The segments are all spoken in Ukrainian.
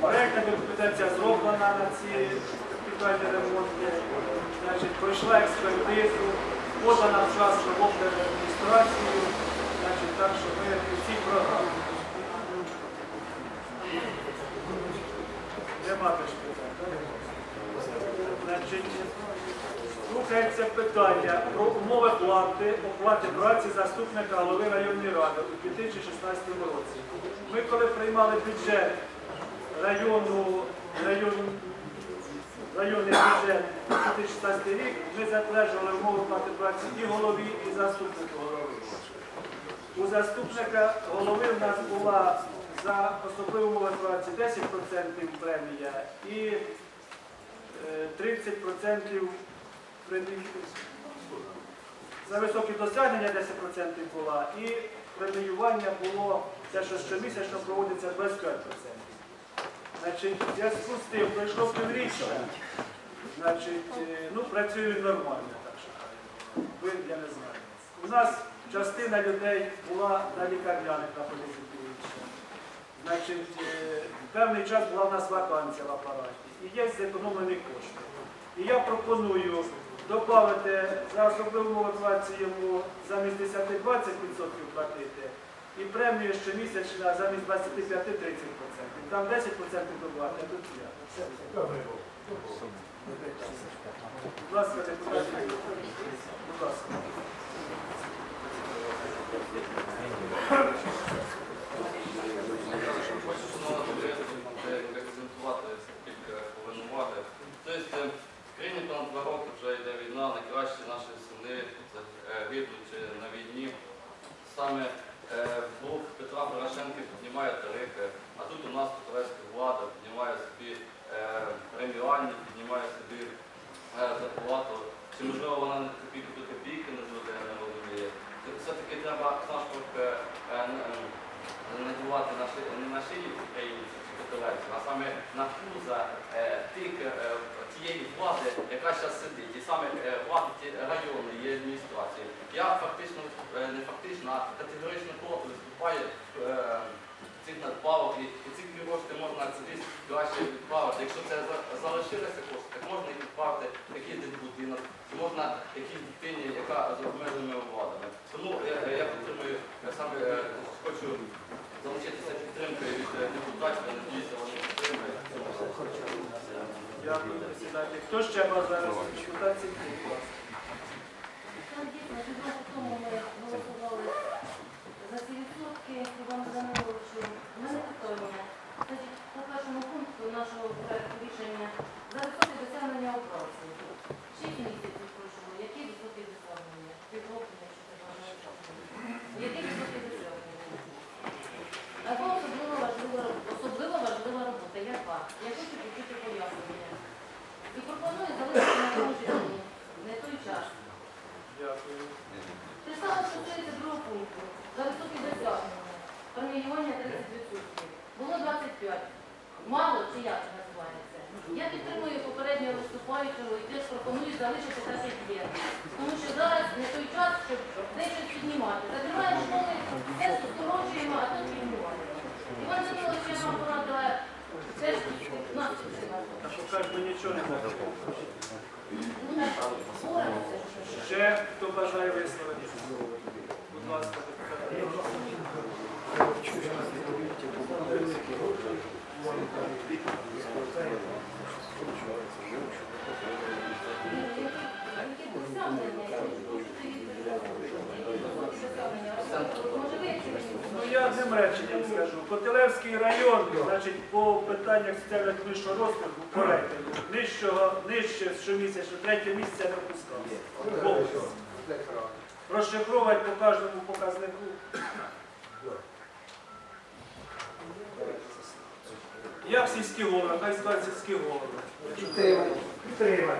Проєктна документація зроблена на ці капітальні ремонти. Пройшла експертизу, подана вчасно в адміністрацію. Значить, так що ми всі програми. Нема Рухається питання про умови плати, оплати праці заступника голови районної ради у 2016 році. Ми коли приймали бюджет району, район, районний бюджет 2016 рік, ми затверджували умови плати праці і голові, і заступнику голови. У заступника голови в нас була за особливі умови праці 10% премія і е, 30% премії. За високі досягнення 10% була і преміювання було те, що щомісячно проводиться 25%. Значить, в зв'язку з тим півріччя, значить, е, ну, працює нормально, так що ви, я не знаю. У нас частина людей була на лікарняних на півріччя. Значить, е, певний час була в нас вакансія в апараті і є зекономлені кошти. І я пропоную додати за особливу мотивацію йому замість 10 20% платити і премію щомісячна замість 25 30%. Там 10% доплати, а тут 5. Будь ласка, депутати. Будь ласка. Тобто, два роки вже йде війна, найкращі наші сини е, гибнуть е, на війні. Саме блок Петра Порошенка піднімає тарифи, а тут у нас турецька влада піднімає собі е, преміальні, піднімає собі е, зарплату. Чи можливо вона не копійки до копійки не зведе, я не розумію. Все-таки треба наш е, е, надівати на не на шиї українців чи католиців, а саме на пуза е, тих, е, тієї влади, яка зараз сидить, і саме е, влади району і адміністрації. Я фактично, категорично проти виступаю е, цих надбавок, і, ці кошти можна кудись краще відправити. Якщо це залишилися кошти, так можна їх відправити в якийсь будинок, можна якійсь дитині, яка з обмеженими владами. Тому е, е, я підтримую я саме е, хочу залучитися підтримкою від е, депутатів, я надіюся, вони підтримують. Дякую. Хто ще бажає? Будь ласка. Там дійсно півроку тому ми голосували за ці відсотки Іван Даниловичу. У мене питання. Значить, по першому пункту нашого проекту рішення за високі досягнення у праці. Шість місяців пройшло. Які високі досягнення? Півроку, якщо це вважається. Які високі досягнення? Або особливо важлива, особливо важлива робота. Яка? Я хочу почути пояснення. І пропоную залишити на тому ж рівні, не той час. Дякую. Те саме стосується другого пункту. За високі досягнення. Преміювання 30%. Було 25. Мало чи як називається? Я підтримую попереднього виступаючого і теж пропоную залишити так, є. Тому що зараз не той час, щоб десь піднімати. Закриваємо школи, все скорочуємо, а тут піднімаємо. Іван Данилович, я вам порадила теж нас. А що кажуть, нічого не можемо. Ще хто бажає висловити? Будь ласка, депутати. Ну я одним реченням скажу. Котелевський район, значить, по питаннях соціально-економічного розвитку по нижчого, нижче щомісячно, третє місце не пускав. Розшифровувати по кожному показнику. Як сільські голови, хай скажуть сільські голови. Підтримай.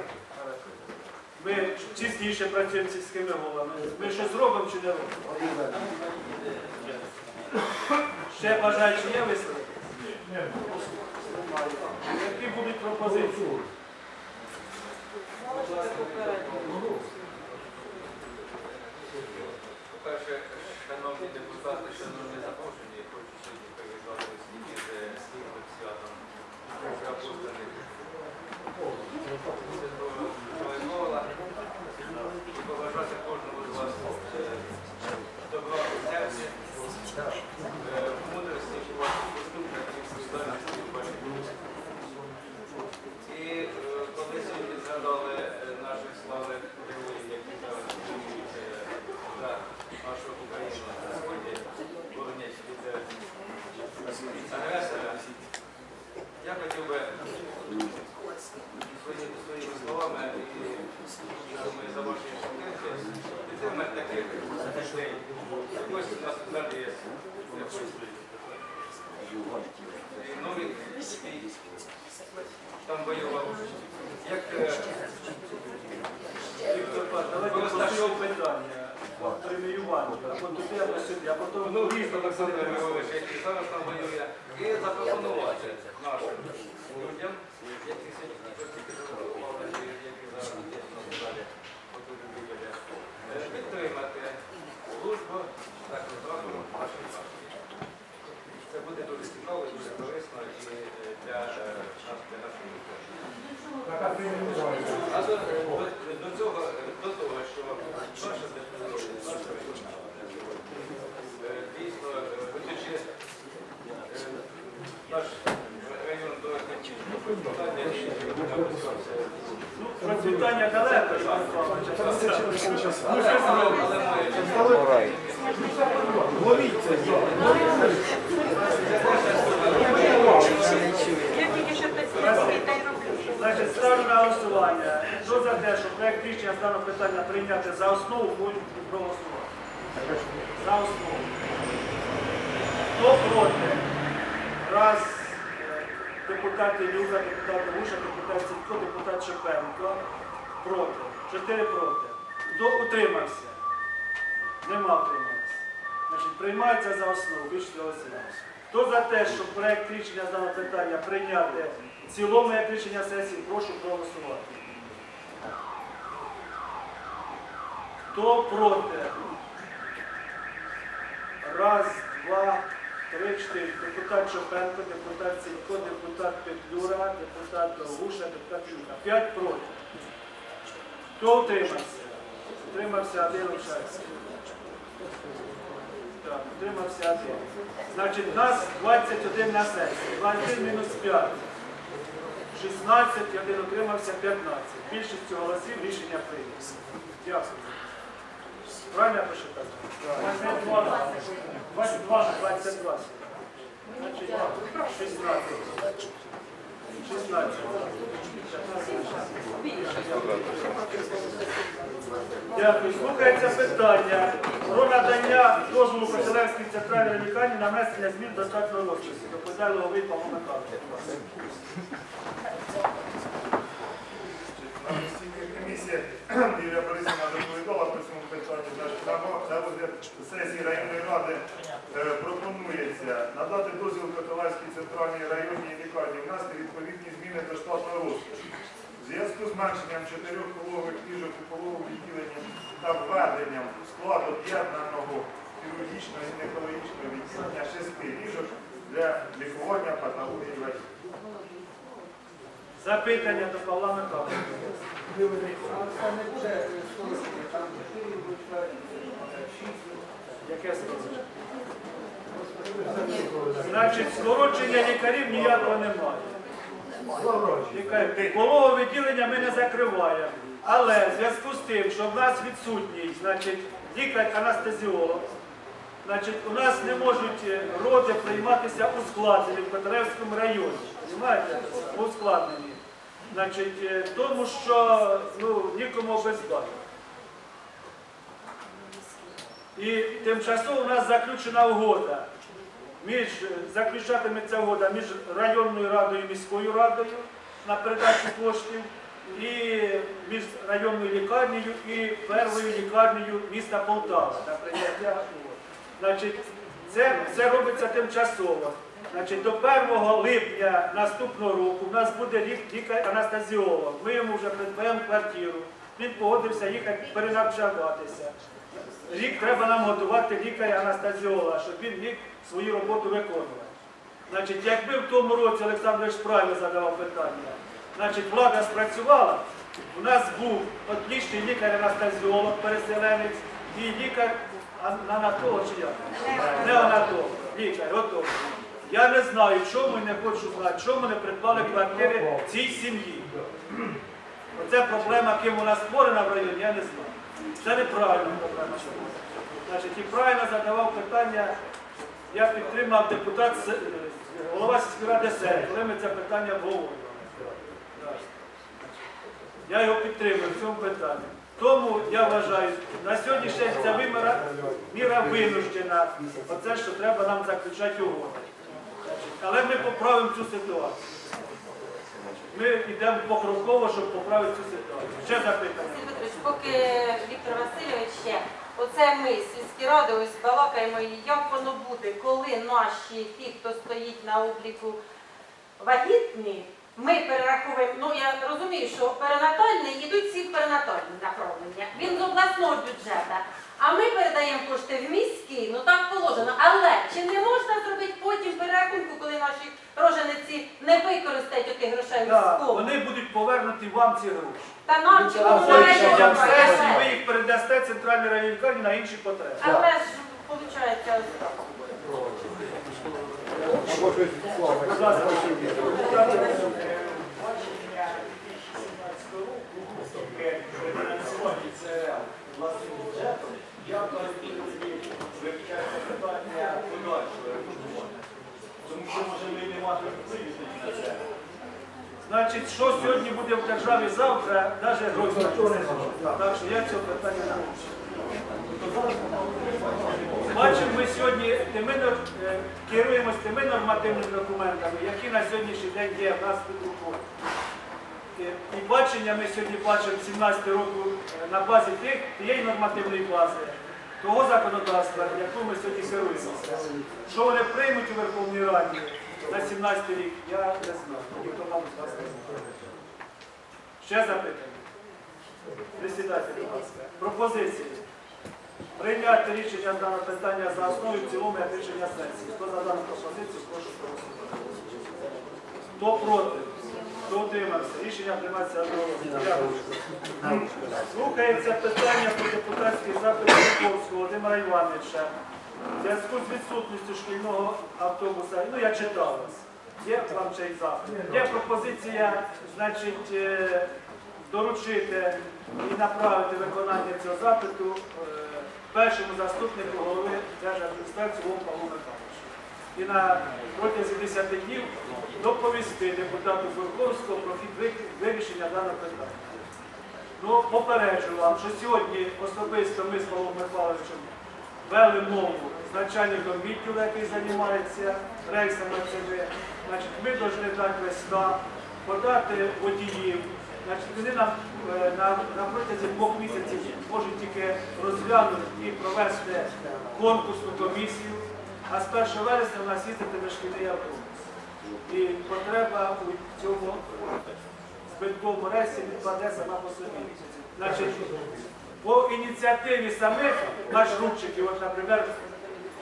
Ми чистіше працюємо з сільськими головами. Ми щось робимо чи не робимо? Ще бажаючи є висловити? Які будуть пропозиції? По-перше, шановні депутати, шановні запрошені, я хочу сьогодні Thank you. Там воював. Як е, питання. Туди, або сюди, а потім ну, різно Олександр Григорович, який зараз там воює, і запропонувати нашим людям, які сьогодні тільки запропонували, які зараз є в залі, отут е, підтримати службу так розрахунок нашої партії. Це буде дуже цікаво, і дуже корисно і А до, до, цього, до того, що рада сьогодні, е, дійсно, е, наш район до процвітання далеко. Ставлю на голосування. Хто за те, що проект рішення з даного питання прийняти за основу, будуть проголосувати. За основу. Хто проти? Раз. Депутати Люка, депутат Гуша, депутат Сідко, депутат Шепенко. Проти. Чотири проти. Хто утримався? Нема утримався. Значить, приймається за основу. Більше голосів. Хто за те, щоб проект рішення з даного питання прийняти цілому як рішення сесії, прошу проголосувати. Хто проти? Раз, два, три, чотири. Депутат Шопенко, депутат Сінько, депутат Петлюра, депутат Гуша, депутат Юка. П'ять проти. Хто утримався? Утримався один лишався. Так, утримався один. Значить, у нас 21 на сесії. 21 мінус 5. 16, і один утримався 15. Більшістю голосів рішення прийнято. Дякую. Правильно я посчитав? 22 на 22 22. 16. 16. Дякую. Слухається питання про надання дозволу Коселевській центральній лікарні на внесення змін до штатного розпису. Доповідає Логовий Павло Михайлович. Комісії Юлія Борисівна доповідала по цьому питанню. На розгляд сесії районної ради надати дозвіл Котелевській центральній районній лікарні внести відповідні зміни до штатного розпису. В зв'язку з зменшенням чотирьох пологових ліжок у пологовому відділенні та введенням у склад об'єднаного хірургічного і гінекологічного відділення шести ліжок для лікування патології вагітності. Запитання до Павла Михайловича. Це не буде слухати, там чотири будуть шість. Яке скорочення? Значить, скорочення лікарів ніякого немає. Лікарі- відділення ми не закриваємо. Але в зв'язку з тим, що в нас відсутній, значить, лікар-анестезіолог, значить, у нас не можуть е, роди прийматися ускладнені в Петревському районі. Понимаєте? Ускладнені. Значить, е, тому що ну, нікому обездати. І тимчасово у нас заключена угода. Між, заключатиметься угода між районною радою і міською радою на передачу коштів, і між районною лікарнею і первою лікарнею міста Полтава на прийняття угод. Значить, це, це робиться тимчасово. Значить, до 1 липня наступного року у нас буде лік- лікар-анестезіолог. Ми йому вже придбаємо квартиру. Він погодився їхати перенавчаватися. Рік треба нам готувати лікаря-анестезіолога, щоб він міг свою роботу виконувати. Значить, якби в тому році Олександр правильно задавав питання, значить, влада спрацювала, у нас був отлічний лікар-анестезіолог, переселенець і лікар анатолог чи як? Неонатолог, лікар, готовий. Я не знаю, чому і не хочу знати, чому не придбали квартири цій сім'ї. Оце проблема, ким вона створена в районі, я не знаю. Це неправильна проблема. Значить, і правильно задавав питання, я підтримав депутат, голова сільської ради Сер, коли ми це питання обговорювали. Я його підтримую в цьому питанні. Тому я вважаю, на сьогоднішній ця виміра, міра винуждена. Оце, що треба нам заключати угоду. Але ми поправимо цю ситуацію. Ми йдемо покроково, щоб поправити цю ситуацію. Ще запитання. Василь Петрович, поки Віктор Васильович ще, оце ми, сільські ради, ось балакаємо, і як воно буде, коли наші, ті, хто стоїть на обліку вагітні, ми перераховуємо, ну я розумію, що перинатальні йдуть всі перинатальні направлення. Він з обласного бюджету. А ми передаємо кошти в міський, ну так положено. Але чи не можна зробити потім перерахунку, коли наші рожениці не використають отих грошей Так, військово? вони будуть повернуті вам ці гроші. Та нам я в сесії ви їх передасте центральній районній лікарні на інші потреби. ж виходить ось так. Будь ласка, фінансування це власним бюджетом, я вивчаю питання подальшого. Тому що може ми не матимемо впливу на це. Значить, що сьогодні буде в державі завтра, навіть гроші. Так що я цього питання не. Бачимо, ми сьогодні тими, е, керуємось тими нормативними документами, які на сьогоднішній день є в нас під рукою. І бачення ми сьогодні бачимо 17 року е, на базі тих, тієї нормативної бази, того законодавства, яку ми сьогодні керуємося. Що вони приймуть у Верховній Раді на 17 рік, я не знаю. Ніхто, мабуть, з вас не знає. Ще запитання. Присідайте, будь ласка. Пропозиції. Прийняти рішення даного питання за основу в цілому як рішення сесії. Хто за дану пропозицію, прошу проголосувати. Хто проти? Хто утримався? Рішення приймається одноголосно. Дякую. Слухається питання про депутатський запит Жуковського Володимира Івановича. В зв'язку з відсутністю шкільного автобуса, ну я читав вас, є вам цей запит. Є пропозиція, значить, е, доручити і направити виконання цього запиту е, першому заступнику голови Держадміністрації Павлу Михайловичу. І на протязі 10 днів доповісти депутату Фурковського про хід вирішення даного питання. Ну, попереджу вам, що сьогодні особисто ми з Павлом Михайловичем вели мову з начальником відділу, який займається рейсами ЦВ. Значить, ми повинні дати листа, подати водіїв. Значить, вони нам е, на, на протязі двох місяців можуть тільки розглянути і провести конкурсну комісію, а з 1 вересня у нас їздитиме шкільний автобус. І потреба у цьому збитковому ресі відпаде сама по собі. Значить, по ініціативі самих маршрутчиків, от, наприклад,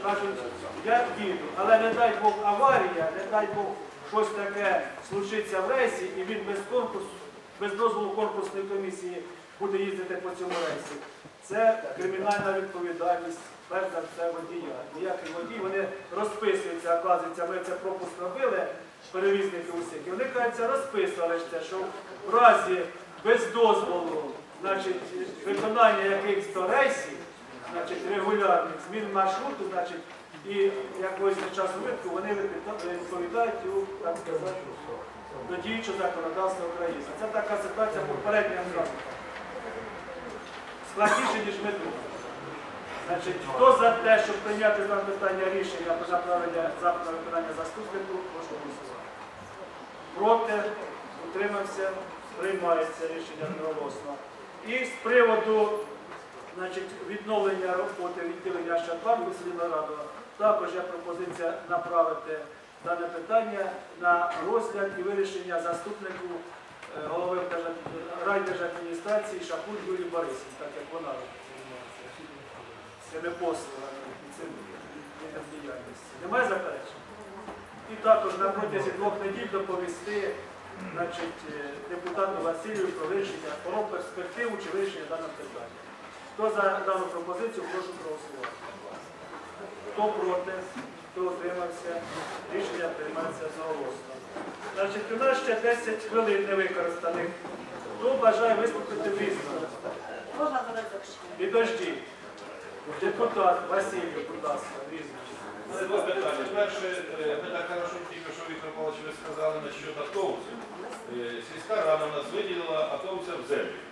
кажуть, я їду, але не дай Бог аварія, не дай Бог щось таке случиться в рейсі, і він без без дозволу конкурсної комісії буде їздити по цьому рейсі. Це кримінальна відповідальність, перш за все водія. Ніякий водій, вони розписуються, оказується, ми це пропуск робили, перевізники усіх, і вони кажуться, розписували ж це, що в разі без дозволу, значить, виконання якихось рейсів, значить, регулярних змін маршруту, значить, і якогось часу витку вони відповідають у, так сказати, до діючого законодавства України. Це така ситуація попередня зразу. Складніше, ніж ми думали. Значить, хто за те, щоб прийняти на питання рішення про направлення запиту виконання заступнику, прошу голосувати. Проти, утримався, приймається рішення одноголосно. І з приводу значить, відновлення роботи відділення Ащадбанку селі Нарадова, також є пропозиція направити дане питання на розгляд і вирішення заступнику е, голови райдержадміністрації Шапун Юрій Борисів, так як вона займається цими послугами і цим видом. Немає заперечень? І також також на протязі двох неділь доповісти значить, е, депутату Василію про вирішення про перспективу чи вирішення даного питання. Хто за дану пропозицію, прошу проголосувати. Хто проти, хто утримався, рішення приймається одноголосно. Значить, у нас ще 10 хвилин невикористаних. Хто бажає виступити в? Можна запитання? Підожди. Депутат Василій, будь ласка, різному. Це два питання. Перше, ми так хорошо тільки що Віктор Павлович ви сказали насчет атовців. Е, Сільська рада нас виділила атовця в землю.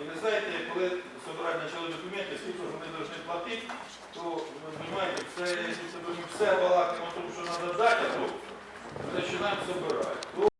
І ви знаєте, коли собирати почали документи, скільки вони повинні платити, то ви розумієте, це якщо все балакаємо, тому що треба дати то починаємо збирати.